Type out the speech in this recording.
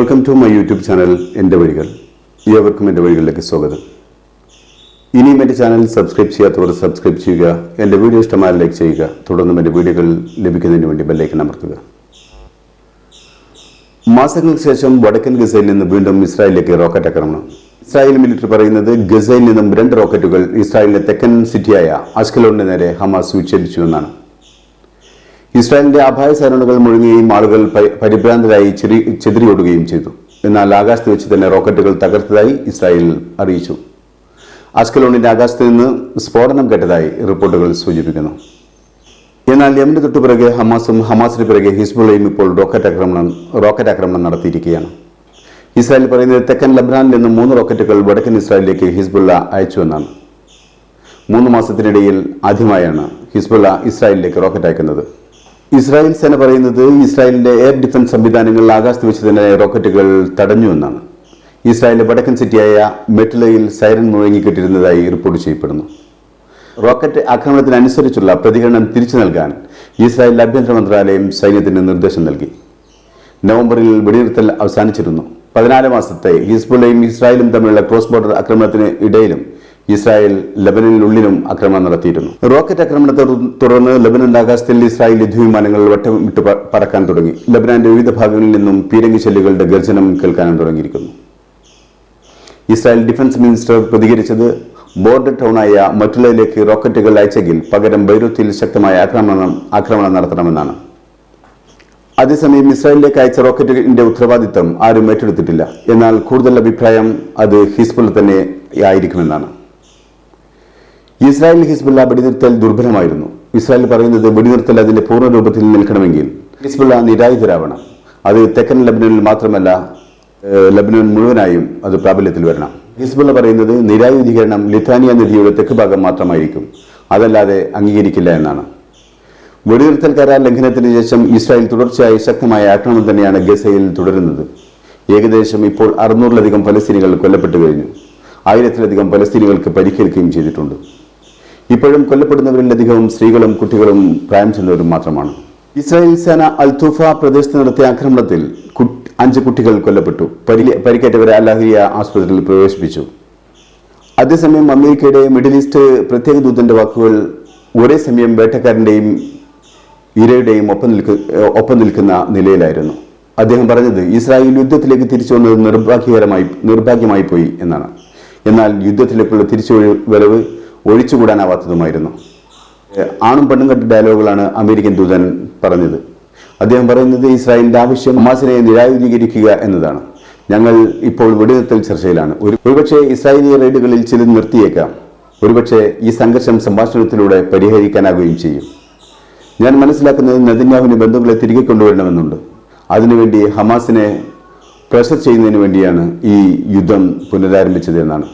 Welcome to my YouTube channel എന്റെ വഴികൾ. ഏവർക്കും എന്റെ വഴികളിലേക്ക് സ്വാഗതം. ഇനിയും എന്റെ ചാനൽ സബ്സ്ക്രൈബ് ചെയ്യാത്തവർ സബ്സ്ക്രൈബ് ചെയ്യുക എന്റെ വീഡിയോ ഇഷ്ടമായ ലൈക്ക് ചെയ്യുക തുടർന്നും എന്റെ വീഡിയോകൾ ലഭിക്കുന്നതിന് വേണ്ടി ബെല്ലൈക്കൻ അമർത്തുക. മാസങ്ങൾക്ക് ശേഷം വടക്കൻ ഗസയിൽ നിന്ന് വീണ്ടും ഇസ്രായേലിലേക്ക് റോക്കറ്റ് ആക്രമണം. ഇസ്രായേൽ മിലിറ്ററി പറയുന്നത് ഗസയിൽ നിന്നും രണ്ട് റോക്കറ്റുകൾ ഇസ്രായേലിലെ തെക്കൻ സിറ്റിയായ അസ്കലോണിന് നേരെ ഹമാസ് വിക്ഷേപിച്ചു എന്നാണ്. ഇസ്രായേലിന്റെ അപായ സേനകൾ മുഴങ്ങുകയും ആളുകൾ പരിഭ്രാന്തരായി ചെതിരിയോടുകയും ചെയ്തു. എന്നാൽ ആകാശത്ത് വെച്ച് തന്നെ റോക്കറ്റുകൾ തകർത്തതായി ഇസ്രായേൽ അറിയിച്ചു. അസ്കലോണിന്റെ ആകാശത്ത് നിന്ന് സ്ഫോടനം കേട്ടതായി റിപ്പോർട്ടുകൾ സൂചിപ്പിക്കുന്നു. എന്നാൽ യമന് തൊട്ടു പിറകെ ഹമാസും ഹമാസിന് പിറകെ ഹിസ്ബുള്ളയും ഇപ്പോൾ റോക്കറ്റ് ആക്രമണം റോക്കറ്റ് ആക്രമണം നടത്തിയിരിക്കുകയാണ്. ഇസ്രായേൽ പറയുന്നത് തെക്കൻ ലബ്നാനിൽ നിന്ന് മൂന്ന് റോക്കറ്റുകൾ വടക്കൻ ഇസ്രായേലിലേക്ക് ഹിസ്ബുള്ള അയച്ചുവെന്നാണ് മൂന്ന് മാസത്തിനിടയിൽ ആദ്യമായാണ് ഹിസ്ബുള്ള ഇസ്രായേലിലേക്ക് റോക്കറ്റ് അയക്കുന്നത്. ഇസ്രായേൽ സേന പറയുന്നത് ഇസ്രായേലിന്റെ എയർ ഡിഫൻസ് സംവിധാനങ്ങൾ ആകാശത്ത് വെച്ച് തന്നെ റോക്കറ്റുകൾ തടഞ്ഞുവെന്നാണ് ഇസ്രായേലിന്റെ വടക്കൻ സിറ്റിയായ മെറ്റ്ലയിൽ സൈറൻ മുഴങ്ങിക്കെട്ടിരുന്നതായി റിപ്പോർട്ട് ചെയ്യപ്പെടുന്നു. റോക്കറ്റ് ആക്രമണത്തിനനുസരിച്ചുള്ള പ്രതികരണം തിരിച്ചു നൽകാൻ ഇസ്രായേൽ ആഭ്യന്തര മന്ത്രാലയം സൈന്യത്തിന് നിർദ്ദേശം നൽകി. നവംബറിൽ വെടിനിർത്തൽ അവസാനിച്ചിരുന്നു. പതിനാല് മാസത്തെ ഹിസ്ബുള്ളയും ഇസ്രായേലും തമ്മിലുള്ള ക്രോസ് ബോർഡർ ആക്രമണത്തിന് ഇടയിലും ഇസ്രായേൽ ലബനനിലുള്ളിലും ആക്രമണം നടത്തിയിരുന്നു. റോക്കറ്റ് ആക്രമണത്തെ തുടർ- തുടർന്ന് ലബനൻ ആകാശത്തിൽ ഇസ്രായേൽ യുദ്ധവിമാനങ്ങൾ വട്ടമിട്ട് പ- പറക്കാൻ തുടങ്ങി. ലബനാന്റെ വിവിധ ഭാഗങ്ങളിൽ നിന്നും പീരങ്കി ചെല്ലുകളുടെ ഗർജനം കേൾക്കാനും തുടങ്ങിയിരിക്കുന്നു. ഇസ്രായേൽ ഡിഫൻസ് മിനിസ്റ്റർ പ്രതികരിച്ചത് ബോർഡർ ടൗണായ മറ്റുള്ളയിലേക്ക് റോക്കറ്റുകൾ അയച്ചെങ്കിൽ പകരം ബൈരൂത്തിൽ ശക്തമായ ആക്രമണം ആക്രമണം നടത്തണമെന്നാണ്. അതേസമയം ഇസ്രായേലിലേക്ക് അയച്ച റോക്കറ്റിന്റെ ഉത്തരവാദിത്തം ആരും ഏറ്റെടുത്തിട്ടില്ല. എന്നാൽ കൂടുതൽ അഭിപ്രായം അത് ഹിസ്ബുള്ള തന്നെ ആയിരിക്കുമെന്നാണ്. ഇസ്രായേൽ ഹിസ്ബുള്ള വെടിനിർത്തൽ ദുർബലമായിരുന്നു. ഇസ്രായേൽ പറയുന്നത് വെടിനിർത്തൽ അതിന്റെ പൂർണ രൂപത്തിൽ നിൽക്കണമെങ്കിൽ ഹിസ്ബുള്ള നിരായുധരാവണം. അത് തെക്കൻ ലബനനിൽ മാത്രമല്ല ലബ്നൻ മുഴുവനായും അത് പ്രാബല്യത്തിൽ വരണം. ഹിസ്ബുള്ള പറയുന്നത് നിരായുധീകരണം ലിഥാനിയ നദിയുടെ തെക്ക് ഭാഗം മാത്രമായിരിക്കും. അതല്ലാതെ അംഗീകരിക്കില്ല എന്നാണ്. വെടിനിർത്തൽ കരാർ ലംഘനത്തിന് ശേഷം ഇസ്രായേൽ തുടർച്ചയായി ശക്തമായ ആക്രമണം തന്നെയാണ് ഗസയിൽ തുടരുന്നത്. ഏകദേശം ഇപ്പോൾ അറുന്നൂറിലധികം ഫലസ്തീനികൾ കൊല്ലപ്പെട്ടു കഴിഞ്ഞു. ആയിരത്തിലധികം ഫലസ്തീനികൾക്ക് പരിക്കേൽക്കുകയും ചെയ്തിട്ടുണ്ട്. ഇപ്പോഴും കൊല്ലപ്പെടുന്നവരിലധികവും സ്ത്രീകളും കുട്ടികളും പ്രായം ചെന്നവരും മാത്രമാണ്. ഇസ്രായേൽ സേന അൽതുഫ പ്രദേശത്ത് നടത്തിയ ആക്രമണത്തിൽ അഞ്ച് കുട്ടികൾ കൊല്ലപ്പെട്ടു. പരി- പരിക്കേറ്റവരെ അല്ലാഹിയ ആശുപത്രിയിൽ പ്രവേശിപ്പിച്ചു. അതേസമയം അമേരിക്കയുടെ മിഡിൽ ഈസ്റ്റ് പ്രത്യേക ദൂതന്റെ വാക്കുകൾ ഒരേ സമയം വേട്ടക്കാരന്റെയും ഇരയുടെയും ഒപ്പം നിൽക്ക ഒപ്പം നിൽക്കുന്ന നിലയിലായിരുന്നു. അദ്ദേഹം പറഞ്ഞത് ഇസ്രായേൽ യുദ്ധത്തിലേക്ക് തിരിച്ചു വന്നത് നിർഭാഗ്യകരമായി നിർഭാഗ്യമായി പോയി എന്നാണ്. എന്നാൽ യുദ്ധത്തിലേക്കുള്ള തിരിച്ചു വരവ് ഒഴിച്ചുകൂടാനാവാത്തതുമായിരുന്നു. ആണും പെണ്ണും കണ്ട ഡയലോഗുകളാണ് അമേരിക്കൻ ദൂതൻ പറഞ്ഞത്. അദ്ദേഹം പറയുന്നത് ഇസ്രായേലിന്റെ ആവശ്യം ഹമാസിനെ നിരായുധീകരിക്കുക എന്നതാണ്. ഞങ്ങൾ ഇപ്പോൾ വെടിനിർത്തൽ ചർച്ചയിലാണ്. ഒരു ഒരുപക്ഷെ ഇസ്രായേലി റെയ്ഡുകളിൽ ചിലത് നിർത്തിയേക്കാം. ഒരുപക്ഷെ ഈ സംഘർഷം സംഭാഷണത്തിലൂടെ പരിഹരിക്കാനാകുകയും ചെയ്യും. ഞാൻ മനസ്സിലാക്കുന്നത് നെതന്യാഹുവിന് ബന്ധുക്കളെ തിരികെ കൊണ്ടുവരണമെന്നുണ്ട്. അതിനുവേണ്ടി ഹമാസിനെ പ്രഷർ ചെയ്യുന്നതിന് വേണ്ടിയാണ് ഈ യുദ്ധം പുനരാരംഭിച്ചത് എന്നാണ്.